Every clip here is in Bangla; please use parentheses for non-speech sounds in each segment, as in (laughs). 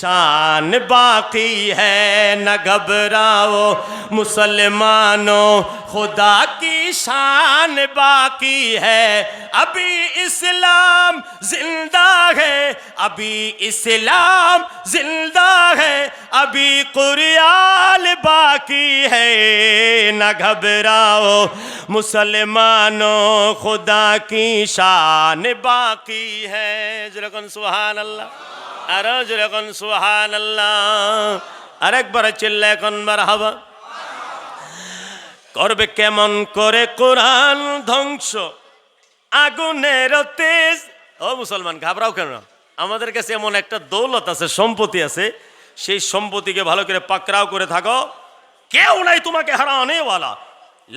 شان باقی ہے، نہ گھبراؤ مسلمانوں، خدا کی شان باقی ہے۔ ابھی اسلام زندہ ہے، ابھی اسلام زندہ ہے، ابھی قریال باقی ہے۔ نہ گھبراؤ مسلمانوں، خدا کی شان باقی ہے۔ سبحان اللہ۔ আরও যেরকম সুহান আল্লাহ আরেকবার চিল্লা এখন বার হবা করবে কেমন করে কোরআন ধ্বংস? আগুনের তেজ। ও মুসলমান, ঘাবড়াও কেন? আমাদের কাছে এমন একটা দৌলত আছে, সম্পত্তি আছে। সেই সম্পত্তিকে ভালো করে পাকড়াও করে থাকো। কেউ নাই তোমাকে হারানে ওয়ালা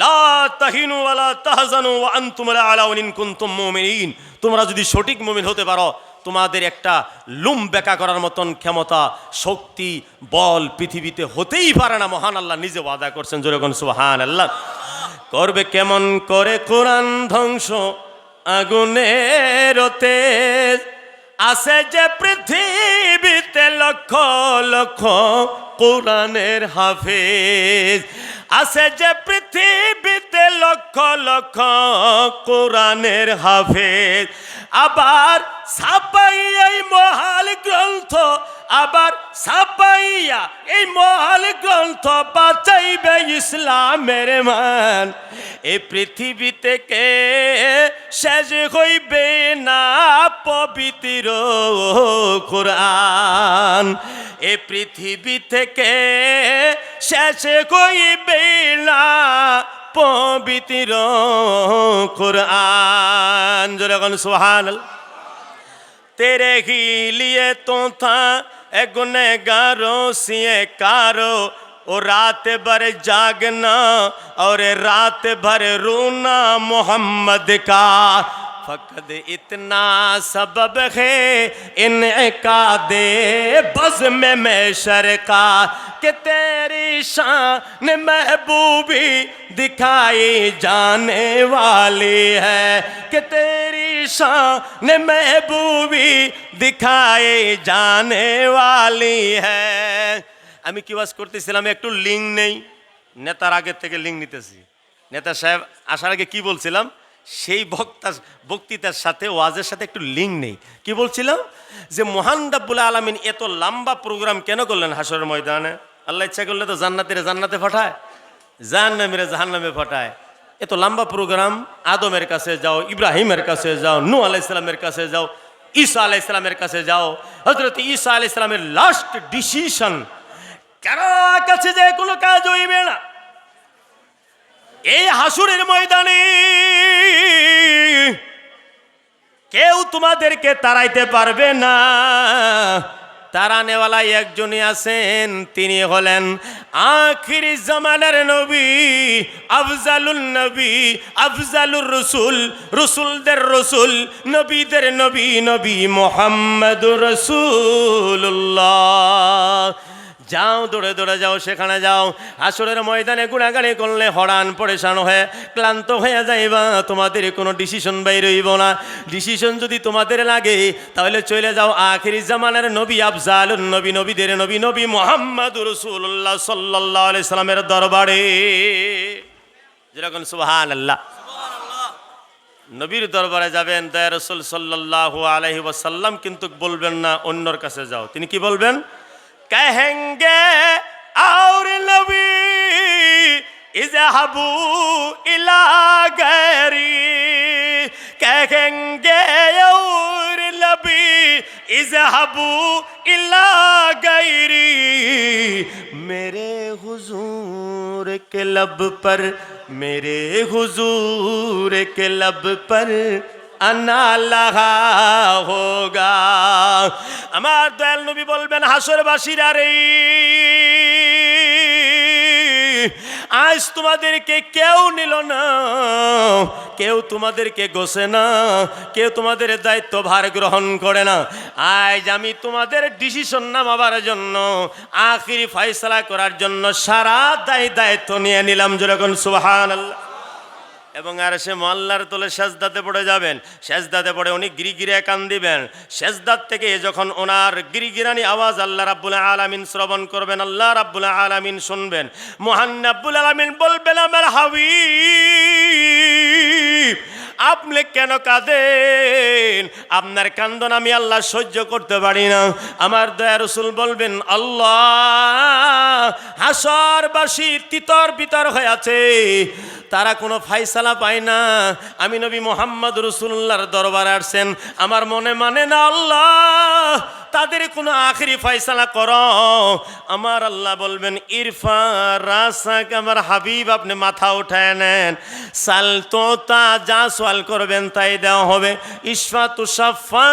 লা তাহিনু ওয়ালা তাহজানু ওয়া আনতুম লা আলাউন ইন তোমরা যদি সঠিক মুমিন হতে পারো তোমাদের একটা লুম বেকা করার মতন ক্ষমতা, শক্তি, বল পৃথিবীতে হতেই পারে না। মহান আল্লাহ নিজে ওয়াদা করছেন যেরকম সুবহান আল্লাহ করবে কেমন করে কোরআন ধ্বংস? আগুনের তেজ আছে যে পৃথিবীতে লক্ষ লক্ষ কোরআনের হাফেজ। আছে যে পৃথিবীতে লক্ষ লক্ষ কোরআনের হাফেজ। আবার ছাপাই এই মহাল গ্রন্থ, আবার ছাপাইয়া এই মহাল গ্রন্থ বাঁচাইবে ইসলামের মান। এই পৃথিবী থেকে শেষ হইবে না পবিত্র কোরআন? এ পৃথিবী থেকে শেষ হইবে না পবিত্র কোরআন? যেরকম সোহান تیرے ہی لیے تو تھا، اے گنہگاروں سیے کارو او رات بھر جاگنا اور رات بھر رونا محمد کا۔ فقد اتنا سبب ہے ان کا دے بز میں میشر کا کہ تیری شان محبوبی دکھائی جانے والی ہے کہ تیری شان محبوبی دکھائی جانے والی ہے আমি কি ওয়াজ করতেছিলাম একটু লিঙ্ক নেই নেতার আগের থেকে লিঙ্ক নিতেছি নেতা সাহেব আসার আগে কি বলছিলাম সেই বক্তা বক্তৃতার সাথে, ওয়াজের সাথে একটু লিঙ্ক নেই। কি বলছিলাম? যে মহান রাব্বুল আলমিন এত লম্বা প্রোগ্রাম কেন করলেন হাসরের ময়দানে? আল্লাহ ইচ্ছা করলে তো জান্নাতিরে জান্নাতে পাঠায়, জাহান্নামীরে জাহান্নামে পাঠায়। এত লম্বা প্রোগ্রাম আদমের কাছে যাও, ইব্রাহিমের কাছে যাও নু আলাইসালামের কাছে যাও, ঈসা আলাইসালামের কাছে যাও হজরত ঈসা আলাইসালামের লাস্ট ডিসিশন কারও কাছে যে কোনো কাজ হইবে না। এই হাসুরের ময়দানে কেউ তোমাদেরকে তাড়াইতে পারবে না। তারানেওয়ালা একজনই আছেন, তিনি হলেন আখির জামানার নবী আফজালুল নবী, আফজালুর রসুল, রসুলদের রসুল, নবীদের নবী নবী মোহাম্মদুর রসুল্লাহ যাও দৌড়ে দৌড়ে যাও, সেখানে যাও। আসরের ময়দানে গুণাগাড়ি করলে হরান পরেশান হয়ে ক্লান্ত হয়ে যাইবা, তোমাদের কোনো ডিসিশন বাইর হইব না। ডিসিশন যদি তোমাদের লাগে, তাহলে চলে যাও আখিরি জামানের নবী আফজাল নবী, নবীদের নবী নবী মোহাম্মদ রসুল্লাহ সাল্লাহ সাল্লামের দরবারে। যেরকম সুবাহান আল্লাহ নবীর দরবারে যাবেন, দয়া রসুল সাল্লাহ আলহি ওয়াসাল্লাম, কিন্তু বলবেন না অন্যর কাছে যাও। তিনি কি বলবেন? کہیں گے، اور از حبو الا گری کہیں گے اور لبی حبو الا گری میرے حضور کے لب پر، میرے حضور کے لب پر আনা লাহা হোগা। আমার দয়াল নবী বলবেন, হাসরবাসীরা রে, আজ তোমাদেরকে কেউ নিল না, কেউ তোমাদেরকে গোসে না, কেউ তোমাদের দায়িত্ব ভার গ্রহণ করে না। আজ আমি তোমাদের ডিসিশন নামাবার জন্য, আখিরি ফয়সলা করার জন্য সারা দায় দায়িত্ব নিয়ে নিলাম যেরকম সুবাহান আল্লাহ এবং আর সে মাল্লার তোলে সেজদাতে পড়ে যাবেন। সেজদাতে পড়ে উনি গিরিগিরে কান দিবেন। সেজদাত থেকে যখন ওনার গিরিগিরানি আওয়াজ আল্লাহ রাব্বুল আলামিন শ্রবণ করবেন, আল্লাহ রাব্বুল আলামিন শুনবেন। মহান রাব্বুল আলামিন বলবেন, আমার হাবিব আপনি কেন কাঁদেন? আপনার কান্দন আমি আল্লাহ সহ্য করতে পারি না। আমার দয়া রসুল বলবেন, আল্লাহ, হাসরবাসী তিতর বিতর হয়ে আছে। তারা কোনো ফাইসালা পায় না। আমি নবী মোহাম্মদ রসুল্লাহর দরবার আসছেন। আমার মনে মানে না আল্লাহ তাদের কোনো আখেরি ফয়সালা কর। আমার আল্লাহ বলবেন, ইরফা রাসাক, আমার হাবিব, আপনি মাথা উঠায় নেন। সাল তো তা যা সোয়াল করবেন তাই দেওয়া হবে। ইসফা তু সাফা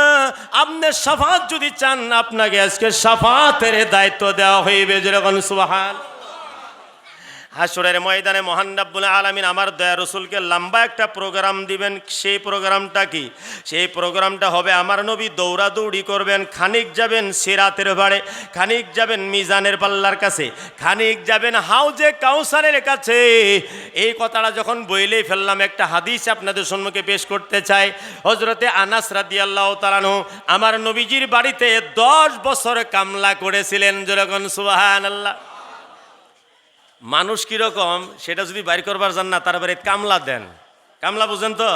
আপনি সাফাত যদি চান, আপনাকে আজকে সাফাতের দায়িত্ব দেওয়া হইবে। যেরকম সুবাহান। হাসুরের ময়দানে মহান রাব্বুল আলামিন আমার দয়া রসুলকে লম্বা একটা প্রোগ্রাম দিবেন। সেই প্রোগ্রামটা কি? সেই প্রোগ্রামটা হবে আমার নবী দৌড়াদৌড়ি করবেন, খানিক যাবেন সিরাতের বাড়ে, খানিক যাবেন মিজানের পাল্লার কাছে, খানিক যাবেন হাউজে কাউসারের কাছে। এই কথাটা যখন বইলেই ফেললাম, একটা হাদিস আপনাদের সম্মুখে পেশ করতে চাই। হজরতে আনাস রাদিয়াল্লাহ তালানু আমার নবীজির বাড়িতে দশ বছর কামলা করেছিলেন যেরকম সুবাহান আল্লাহ মানুষ কীরকম সেটা যদি বাইর করবার যান না তারপরে কামলা দেন। কামলা বুঝেন তো?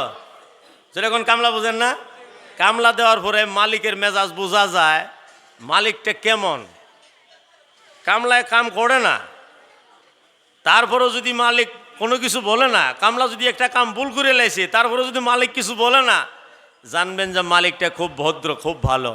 যেরকম কামলা বুঝেন না? কামলা দেওয়ার পরে মালিকের মেজাজ বোঝা যায়, মালিকটা কেমন? কামলায় কাম করে না। তারপরেও যদি মালিক কোনো কিছু বলে না, কামলা যদি একটা কাম ভুল করে লাইছে তারপরে যদি মালিক কিছু বলে না, জানবেন যে মালিকটা খুব ভদ্র, খুব ভালো।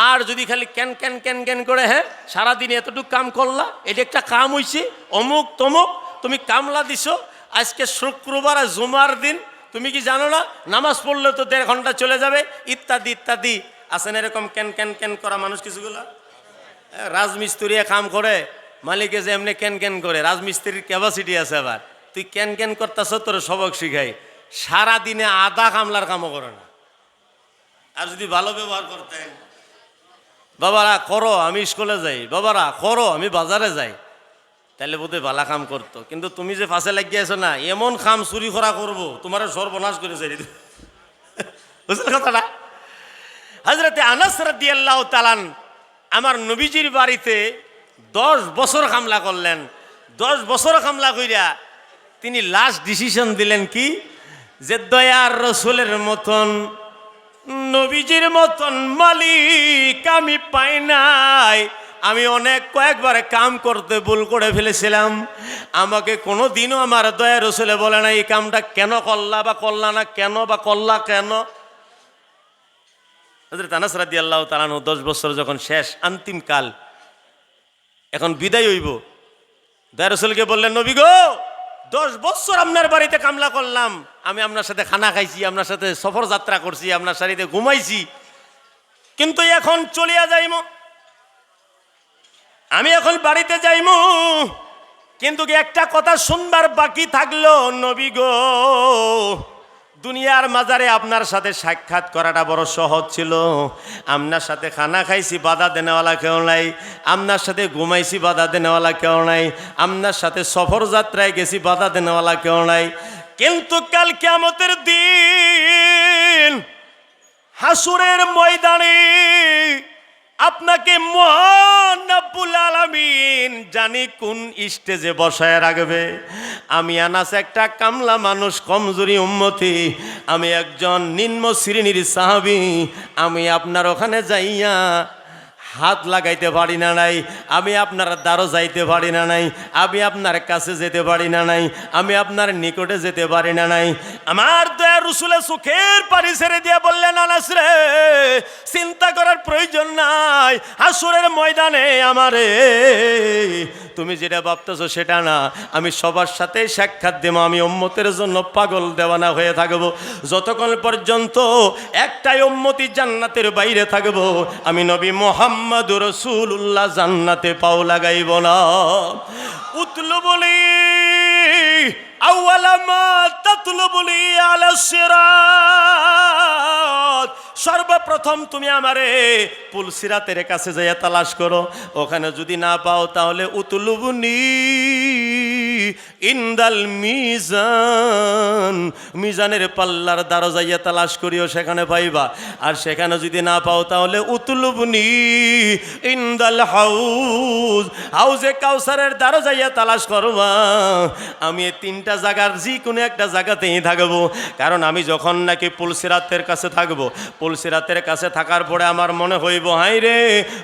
আর যদি খালি ক্যান ক্যান ক্যান ক্যান করে হ্যাঁ সারাদিন এতটুকু কাম করলা এটা একটা কাম হইছে অমুক তমুক তুমি কামলা দিছো আজকে শুক্রবার আর জুমার দিন তুমি কি জানো না নামাজ পড়লে তো দেড় ঘণ্টা চলে যাবে ইত্যাদি ইত্যাদি আছেন এরকম ক্যান ক্যান ক্যান করা মানুষ কিছুগুলা? হ্যাঁ, রাজমিস্ত্রিয়ে কাম করে মালিকে যে এমনি ক্যান ক্যান করে রাজমিস্ত্রির ক্যাপাসিটি আছে আবার তুই ক্যান ক্যান করতেছ তোর সবক শিখাই সারা দিনে আধা কামলার কামও করে না। আর যদি ভালো ব্যবহার করতেন? বাবারা, করো, আমি স্কুলে যাই। বাবারা, করো, আমি বাজারে যাই। তাহলে বোধহয় ভালা কাম করতো। কিন্তু তুমি যে পাশে লাগিয়েছো না, এমন কাম চুরি করা করব, তোমার সর্বনাশ করে যাই (laughs) বুঝলে কথাটা? হজরতে আনাস তালান আমার নবীজির বাড়িতে দশ বছর কামলা করলেন। দশ বছর কামলা কইরা তিনি লাস্ট ডিসিশন দিলেন কি? যে দয়ার রসুলের মতন নবীজির মতন মালিক আমি পাই নাই। আমি অনেক কয়েকবার কাম করতে ভুল করে ফেলেছিলাম। আমাকে কোনো দিনও আমার দয়া রসুলে বলে না, এই কামটা কেন করলা বা করলা না, কেন বা করলা কেন? আনাস রাদি আল্লাহ তালানু দশ বছর যখন শেষ অন্তিম কাল, এখন বিদায় হইব। দয়া রসুলকে বললেন, নবী গো দশ বছর আপনার বাড়িতে কামলা করলাম। আমি আপনার সাথে খানা খাইছি, আপনার সাথে সফর যাত্রা করছি, আপনার সাথে ঘুমাইছি। কিন্তু এখন চলিয়া যাইম। আমি এখন বাড়িতে যাইম। কিন্তু একটা কথা শুনবার বাকি থাকল, নবী গো? দুনিয়ার মাজারে আপনার সাথে সাক্ষাৎ করাটা বড় সহজ ছিল। আপনার সাথে খানা খাইছি, বাধা দেনেওয়ালা কেউ নাই। আপনার সাথে ঘুমাইছি, বাধা দেনেওয়ালা কেউ নাই। আপনার সাথে সফর যাত্রায় গেছি, বাধা দেনেওয়ালা কেউ নাই। কিন্তু কাল কেমতের দিন হাসুরের ময়দানে আপনাকে মহান আব্বুল আলামিন জানি কোন স্টেজে বসায় রাখবে। আমি আনাস একটা কামলা মানুষ, কমজোরি উন্মতি আমি একজন নিম্ন শ্রেণির সাহাবি। আমি আপনার ওখানে যাইয়া হাত লাগাইতে পারি না নাই, আমি আপনার দ্বারও যাইতে পারি না নাই, আমি আপনার কাছে যেতে পারি না নাই, আমি আপনার নিকটে যেতে পারি না নাই। আমার দয়া রসুলে সুখের পানি ছেড়ে দিয়ে বললেন, আনাস রে, চিন্তা করার প্রয়োজন নাই, হাসুরের ময়দানে আমারে তুমি যেটা ভাবতেছো সেটা না। আমি সবার সাথে সাক্ষাৎ দেবো, আমি ওম্মতের জন্য পাগল দেওয়ানা হয়ে থাকব। যতক্ষণ পর্যন্ত একটাই ওম্মতি জান্নাতের বাইরে থাকব, আমি নবী মোহাম্মদ রসুল্লাহ জান্নাতে পাও লাগাইব না। উতলু বলি সর্বপ্রথম তুমি আমারে পুল সিরাতের কাছে যাইয়া তালাশ করো। ওখানে যদি না পাও তাহলে উতলুবনি ইন্দাল মিজান। মিজানের পাল্লার দ্বারা যাইয়া তালাশ করিও, সেখানে পাইবা। আর সেখানে যদি না পাও, তাহলে উতুলুবনি ইন্দাল হাউজ। হাউজে কাউসারের দ্বারা যাইয়া তালাশ করবা। আমি এই তিনটা জায়গার যে কোনো একটা জায়গাতেই থাকব। কারণ আমি যখন নাকি পুলসিরাতের কাছে থাকব, পুলসিরাতের কাছে থাকার পরে আমার মনে হইব হাই রে,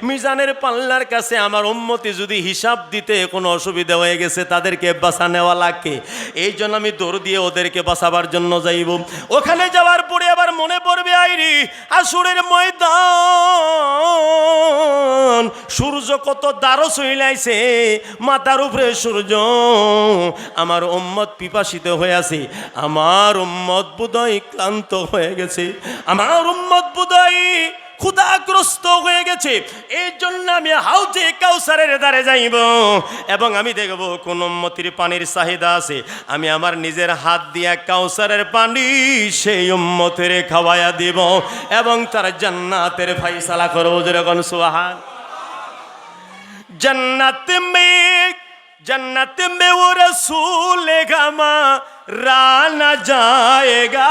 মিজানের পাল্লার কাছে আমার উন্মতি যদি হিসাব দিতে কোনো অসুবিধা হয়ে গেছে, তাদেরকে বাঁচা নেওয়া লাগে এই জন্য আমি দৌড় দিয়ে ওদেরকে বাঁচাবার জন্য যাইব। ওখানে যাওয়ার পরে আবার মনে পড়বে আইরি আসুরের ময়দান। সূর্য কত দ্বারো চইলাইছে মাথার উপরে সূর্য। আমার উম্মত পিপাসিত হয়ে আছে আমার উম্মত বুদয় ক্লান্ত হয়ে গেছে। আমার উম্মত বুদয় ক্ষুদাগ্রস্ত হয়ে গেছে। এই জন্য আমি হাউজে কাউসারের দ্বারে যাইব। এবং আমি দেখব কোন উম্মতির পানির চাহিদা আছে। আমি আমার নিজের হাত দিয়া কাউসারের পানি সেই উম্মতের খাওয়াইয়া দিব এবং তার জান্নাতের ফাইসালা করব। যেরকম সুহান জন্নাত মে জন্নাত মে ও রসুল গামা রানা যায়গা।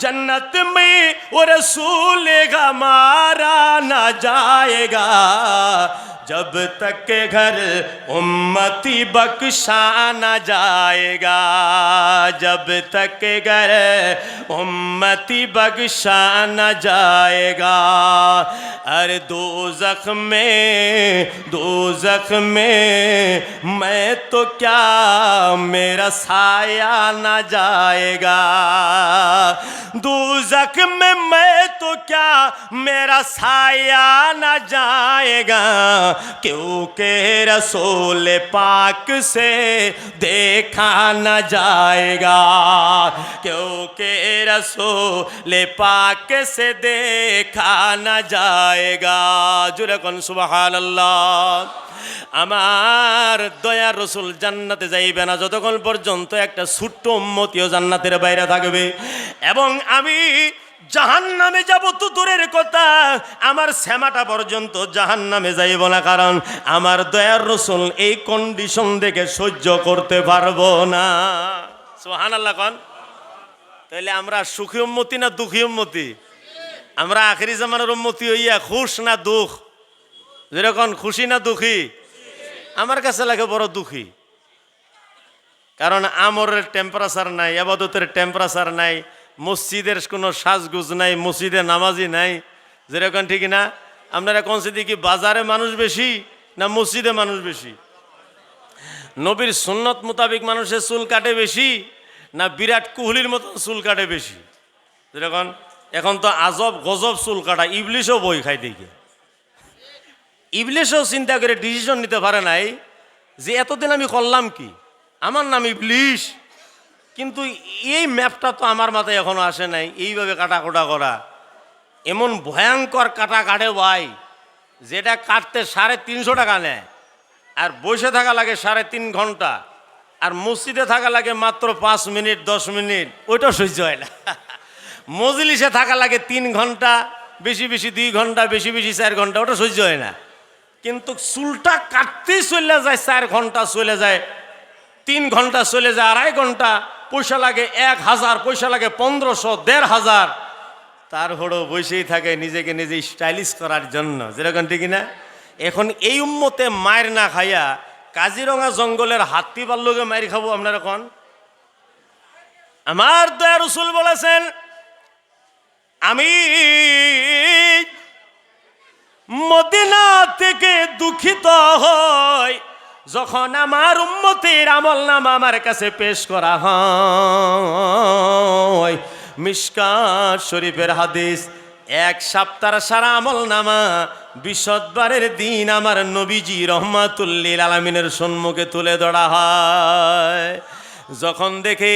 जन्नत में वो रसूल गमारा ना जाएगा جب تک گھر امتی بخشا نہ جائے گا، جب تک گھر امتی بخشا نہ جائے گا۔ ارے دو زخم میں دو زخم میں میں تو کیا میرا سایہ نہ جائے گا۔ دو زخم میں میں تو کیا میرا سایہ نہ جائے जाएगा क्योंकि रसूल पाक से देखा न जाएगा क्योंकि रसूल पाक से देखा न जाएगा जुरकन सुबहान अल्लाह আমার দয়ার রসুল জান্নাতে যাইবে না যতক্ষণ পর্যন্ত একটা ছোট্ট উম্মতিও জান্নাতের বাইরে থাকবে এবং আমি জাহান নামে যাব তো দূরের কথা। আমার শ্যামাটা পর্যন্ত জাহান নামে যাইব না, কারণ আমার দয়ার রসুল এই কন্ডিশন দেখে সহ্য করতে পারব না। সোহান আল্লাহ কন। তাহলে আমরা সুখী উন্মতি না দুঃখী উন্মতি আমরা আখেরি জামানের উন্মতি হইয়া খুশ না দুঃখ? যেরকম খুশি না দুঃখী, আমার কাছে লাগে বড় দুঃখী। কারণ আমরের টেম্পারেচার নাই, আবাদতের টেম্পারেচার নাই মসজিদের কোনো সাজগুজ নাই, মসজিদে নামাজি নাই। যেরকম ঠিক না? আপনারা কোনসে কি বাজারে মানুষ বেশি না মসজিদে মানুষ বেশি? নবীর সুন্নত মোতাবিক মানুষের চুল কাটে বেশি না বিরাট কোহলির মতন চুল কাটে বেশি? যেরকম, এখন তো আজব গজব চুল কাটা, ইবলিশও বই খাই দেখে। ইবলিশও চিন্তা করে ডিসিশন নিতে পারে নাই যে এতদিন আমি করলাম কি? আমার নাম ইবলিশ। কিন্তু এই ম্যাপটা তো আমার মাথায় এখনও আসে নাই, এইভাবে কাটাকোটা করা। এমন ভয়ঙ্কর কাটা কাটে ভাই, যেটা কাটতে সাড়ে তিনশো টাকা নেয়, আর বসে থাকা লাগে সাড়ে তিন ঘণ্টা, আর মসজিদে থাকা লাগে মাত্র পাঁচ মিনিট, দশ মিনিট ওইটা সহ্য হয় না। মজলিসে থাকা লাগে তিন ঘণ্টা, বেশি বেশি দুই ঘণ্টা, বেশি বেশি চার ঘণ্টা, ওটা সহ্য হয় না। কিন্তু চুলটা কাটতেই চলে যায়, চার ঘণ্টা চলে যায় তিন ঘণ্টা চলে যায়, আড়াই ঘণ্টা। পয়সা লাগে এক হাজার, পয়সা লাগে পনেরোশো, দেড় হাজার। তারপরেও বসেই থাকে নিজেকে নিজে স্টাইলিশ করার জন্য। যেরকম ঠিক না? এখন এই উম্মতে মায়ের না খাইয়া কাজিরঙা জঙ্গলের হাতি পাল্লুকে মায়ের খাব আপনারা কন আমার দয়া রসুল বলেছেন, আমি মদিনা থেকে দুঃখিত হয় যখন আমার উম্মতের আমল নাম আমার কাছে পেশ করা হয় মিসকাত শরীফের হাদিস, এক সপ্তাহ সারা আমল নামা বিশদবারের দিন আমার নবীজি রহমাতুল্লিল আলমিনের সম্মুখে তুলে ধরা হয়। যখন দেখে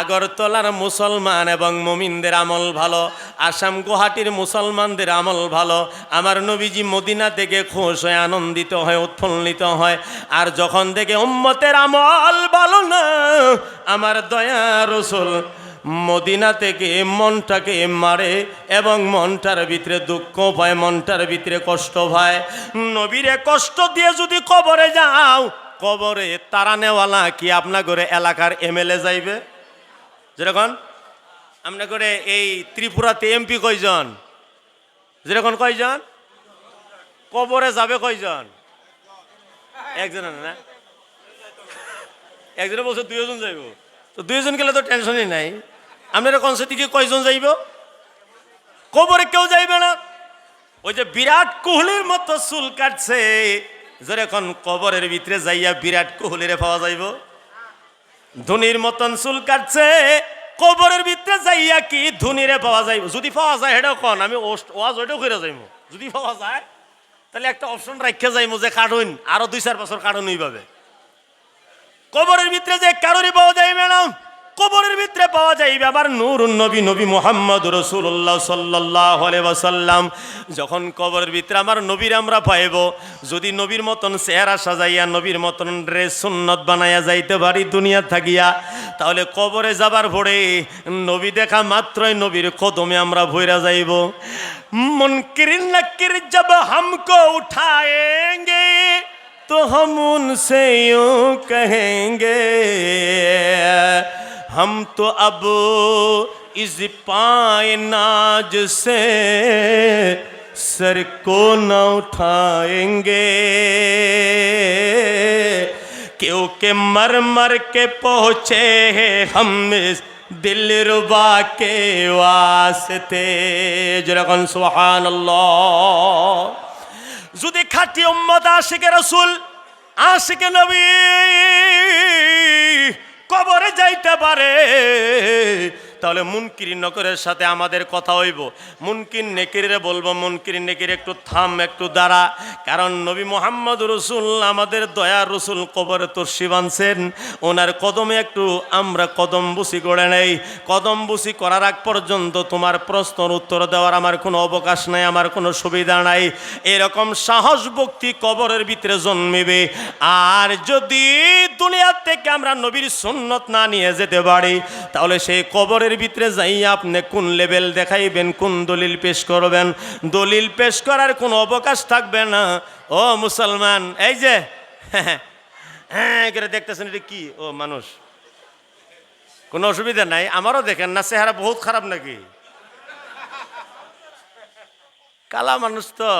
আগরতলার মুসলমান এবং মমিনদের আমল ভালো, আসাম গুয়াহাটির মুসলমানদের আমল ভালো, আমার নবীজি মদিনা থেকে খুশ হয়ে আনন্দিত হয় উৎফুল্লিত হয়। আর যখন দেখে উম্মতের আমল ভালো না, আমার দয়া রসুল মদিনা থেকে মনটাকে মারে এবং মনটার ভিতরে দুঃখ পায়, মনটার ভিতরে কষ্ট পায়। নবীরে কষ্ট দিয়ে যদি কবরে যাও কবরে তারানেওয়ালা কি আপনা করে এলাকার এমএলএ যাইবে? যেরকম আপনা করে এই ত্রিপুরাতে এমপি কয়জন? যেরকম কয়জন? কবরে যাবে কয়জন? একজন না? একজনে বলছে দুইজন যাইব। তো দুইজন গেলে তো টেনশনই নাই। আপনারা কনসে থেকে কয়জন যাইব? কবরে কেউ যাইবে না। ওই যে বিরাট কোহলির মতো চুল কাটছে। যেরকম কবরের ভিতরে যাইয়া বিরাট কোহলিরে পাওয়া যাইব। ধনির মতন চুল কাটছে, কবরের ভিতরে যাইয়া কি ধনিরে পাওয়া যাইব? যদি পাওয়া যায় সেটাও কন, আমি ওয়াজ ওইটাও করে যাইব যদি পাওয়া যায়, তাহলে একটা অপশন রাখতে যাইব যে কাটুন, আরও দুই চার বছর কাটুন ওইভাবে। কবরের ভিতরে যে কারোরই পাওয়া যায় না। কবরের ভিতরে পাওয়া যাইবে আবার নূর নবী নবী মোহাম্মদ রসুল্লাহ সাল্লাহ আলাইসাল্লাম যখন কবরের ভিতরে আমার নবীর আমরা পাইব, যদি নবীর মতন চেহারা সাজাইয়া, নবীর মতন ড্রেস সুন্নত বানাইয়া যাইতে পারি দুনিয়া থাকিয়া, তাহলে কবরে যাবার পরে নবী দেখা মাত্রই নবীর কদমে আমরা ভৈরা যাইব। মনকির নাকির জব হামক উঠায়েঙ্গে, তো হমুন সেও কহেঙ্গে। ہم تو اب اس پائے ناج سے سر کو نہ اٹھائیں گے کیونکہ مر مر کے پہنچے ہیں ہم اس دل ربا کے واسطے جرغن سبحان اللہ যদি খাটি উম্মত আশিকে রসুল আশিকে নবী কবরে যাইতে পারে। তাহলে মুনকির নকরের সাথে আমাদের কথা হইব। মুনকির নেকিরে বলব, মুনকির নেকির একটু থাম, একটু দাঁড়া। কারণ নবী মোহাম্মদ রসুল, আমাদের দয়া রসুল কবরে তোর শিবানছেন ওনার কদমে একটু আমরা কদম বুসি করে নেই। কদম বুসি করার আগ পর্যন্ত তোমার প্রশ্নর উত্তর দেওয়ার আমার কোনো অবকাশ নাই, আমার কোনো সুবিধা নাই। এরকম সাহস ভক্তি কবরের ভিতরে জন্মিবে। আর যদি দুনিয়ার থেকে আমরা নবীর সুন্নত না নিয়ে যেতে পারি, তাহলে সেই কবরের ভিতরে যাইয়া আপনি কোন লেভেল দেখাইবেন, কোন দলিল পেশ করবেন? দলিল পেশ করার কোনো অবকাশ থাকবে না। ও মুসলমান, এই যে হ্যাঁ করে দেখতেছেন এটা কি? ও মানুষ। কোনো অসুবিধা নাই, আমারও দেখেন না, চেহারা বহুত খারাপ নাকি? কালা মানুষ তো।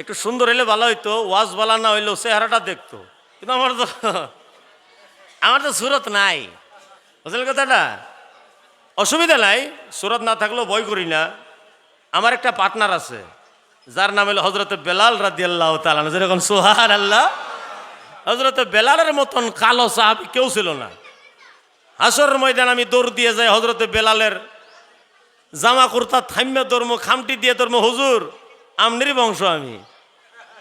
একটু সুন্দর হইলে ভালো হইতো, ওয়াজ বলা না হইলেও চেহারাটা দেখতো। কিন্তু আমার তো আমার তো সুরত নাই। বুঝলেন কথাটা অসুবিধা নাই, সুরত না থাকলেও ভয় করি না। আমার একটা পার্টনার আছে, যার নাম হলো হজরত বেলাল রাদি আল্লাহ তালান যেরকম সোহার আল্লাহ হজরত বেলালের মতন কালো সাহাবি কেউ ছিল না। হাসর ময়দান আমি দৌড় দিয়ে যাই হজরত বেলালের জামা কুর্তা থাম্যা ধর্ম, খামটি দিয়ে ধর্ম, হুজুর আমনেরই বংশ আমি।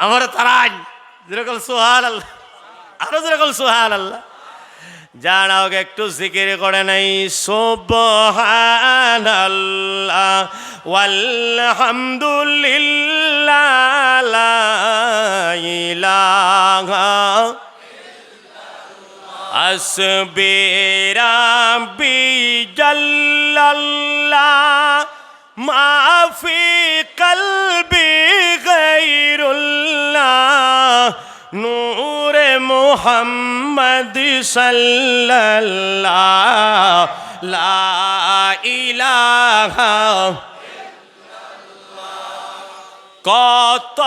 আমার তারাই, যেরকম সোহাল আল্লাহ আরও যেরকম সোহাল আল্লাহ যারা ওকে একটু জিকির করে নাই সোবহান ওয়ালহামদুলিল্লাহ লা ইলাহা আসবে রাব্বি জাল্লাল্লাহ, মাফি কলবি গায়রুল্লাহ। নূরে মুহাম্মদ সাল্লাল্লাহ কত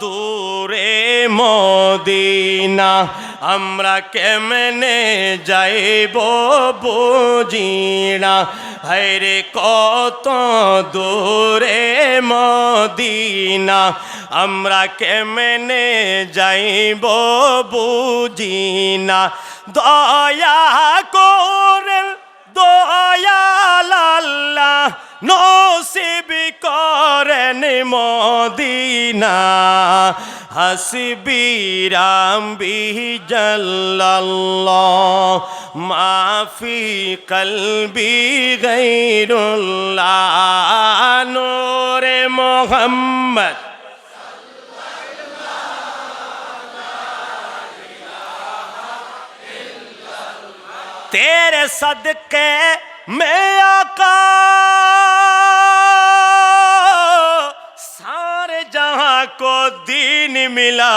দূরে মদিনা আমরা কেমনে যাইব বুঝিনা। হায়রে কত দূরে মদিনা আমরা কেমনে যাইব বুঝিনা দয়া করেন দয়াল আল্লাহ নসিব করেন মদিনা। হাসবি রামবি জাল্লাল্লাহ, মাফি কলবি গৈরুল্লাহ নূরে মোহাম্মদ। ਤੇਰੇ ਸਦਕੇ ਮੈਂ ਆਕਾ। ਸਾਰੇ ਜਹਾਂ ਕੋ ਦੀਨ ਮਿਲਾ।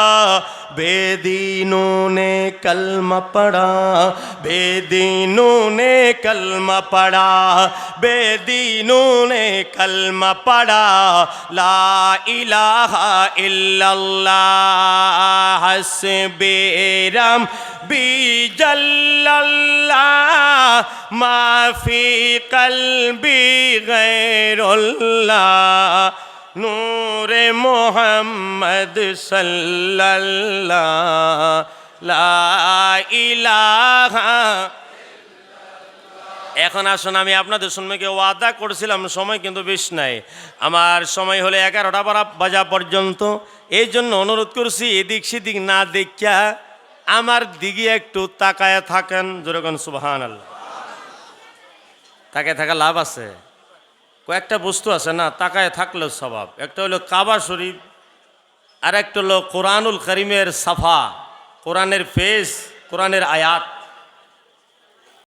بے دینوں نے کلمہ پڑھا بے دینوں نے کلمہ پڑھا بے دینوں نے کلمہ پڑھا لا الہ الا اللہ حسبی رم بی جل اللہ ما فی قلبی غیر اللہ নূরে মোহাম্মদ সাল্লাল্লাহ এখন আসুন, আমি আপনাদের সন্মুখে ওয়াদা করেছিলাম, সময় কিন্তু বেশ নাই। আমার সময় হলে এগারোটা বারা বাজা পর্যন্ত। এই জন্য অনুরোধ করছি, এদিক সেদিক না দেখিয়া আমার দিকে একটু তাকায় থাকেন, যেরকম সুবাহান আল্লাহ তাকায় থাকা লাভ আছে? কয়েকটা বস্তু আছে না, তাকায় থাকলেও স্বভাব। একটা হলো কাবা শরীফ আর একটা হলো কোরআনুল করিমের সাফা, কোরআনের ফেস, কোরআনের আয়াত।